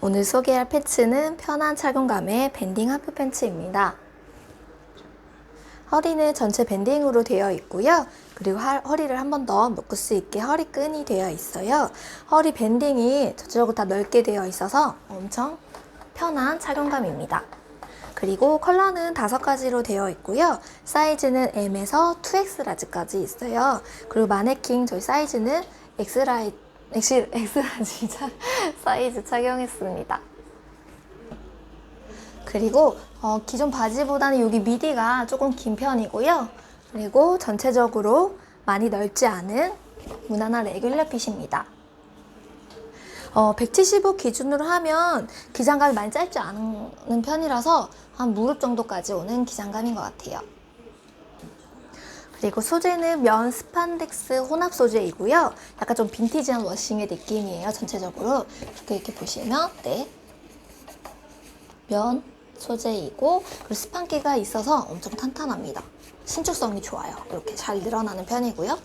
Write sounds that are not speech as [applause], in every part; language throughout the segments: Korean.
오늘 소개할 팬츠는 편한 착용감의 밴딩 하프 팬츠입니다. 허리는 전체 밴딩으로 되어 있고요. 그리고 하- 허리를 한 번 더 묶을 수 있게 허리끈이 되어 있어요. 허리 밴딩이 전체적으로 다 넓게 되어 있어서 엄청 편한 착용감입니다. 그리고 컬러는 다섯 가지로 되어 있고요. 사이즈는 M에서 2X 라지까지 있어요. 그리고 마네킹 저희 사이즈는 X 라 X 라지 차- [laughs] 사이즈 착용했습니다. 그리고 어, 기존 바지보다는 여기 미디가 조금 긴 편이고요. 그리고 전체적으로 많이 넓지 않은 무난한 레귤러 핏입니다. 어, 175 기준으로 하면 기장감이 많이 짧지 않은 편이라서 한 무릎 정도까지 오는 기장감인 것 같아요. 그리고 소재는 면 스판덱스 혼합 소재이고요. 약간 좀 빈티지한 워싱의 느낌이에요. 전체적으로 이렇게, 이렇게 보시면 네. 면 소재이고 그리고 스판기가 있어서 엄청 탄탄합니다. 신축성이 좋아요. 이렇게 잘 늘어나는 편이고요.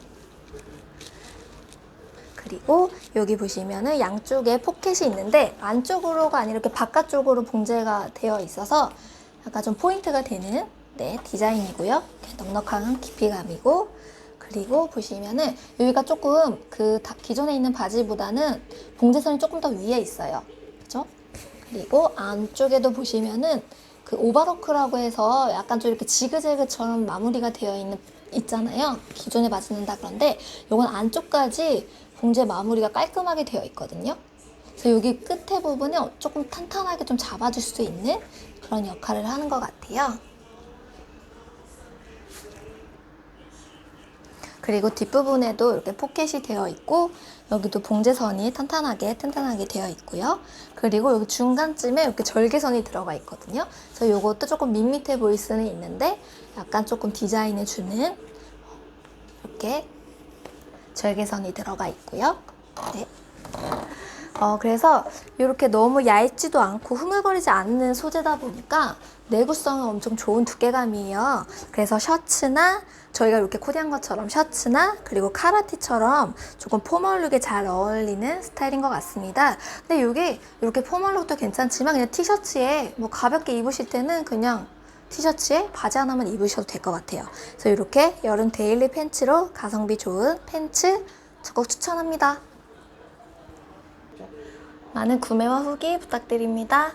그리고 여기 보시면은 양쪽에 포켓이 있는데 안쪽으로가 아니라 이렇게 바깥쪽으로 봉제가 되어 있어서 약간 좀 포인트가 되는 네, 디자인이고요. 넉넉한 깊이감이고 그리고 보시면은 여기가 조금 그 다- 기존에 있는 바지보다는 봉제선이 조금 더 위에 있어요. 그죠? 그리고 안쪽에도 보시면은 그 오버로크라고 해서 약간 좀 이렇게 지그재그처럼 마무리가 되어 있는 있잖아요. 기존에 바지는 다 그런데 이건 안쪽까지 봉제 마무리가 깔끔하게 되어 있거든요. 그래서 여기 끝에 부분에 조금 탄탄하게 좀 잡아줄 수 있는 그런 역할을 하는 것 같아요. 그리고 뒷부분에도 이렇게 포켓이 되어 있고 여기도 봉제선이 탄탄하게 튼튼하게 되어 있고요. 그리고 여기 중간쯤에 이렇게 절개선이 들어가 있거든요. 그래서 이것도 조금 밋밋해 보일 수는 있는데 약간 조금 디자인을 주는 이렇게 절개선이 들어가 있고요. 네. 어, 그래서 이렇게 너무 얇지도 않고 흐물거리지 않는 소재다 보니까 내구성이 엄청 좋은 두께감이에요. 그래서 셔츠나 저희가 이렇게 코디한 것처럼 셔츠나 그리고 카라티처럼 조금 포멀룩에 잘 어울리는 스타일인 것 같습니다. 근데 이게 이렇게 포멀룩도 괜찮지만 그냥 티셔츠에 뭐 가볍게 입으실 때는 그냥 티셔츠에 바지 하나만 입으셔도 될 것 같아요. 그래서 이렇게 여름 데일리 팬츠로 가성비 좋은 팬츠 적극 추천합니다. 많은 구매와 후기 부탁드립니다.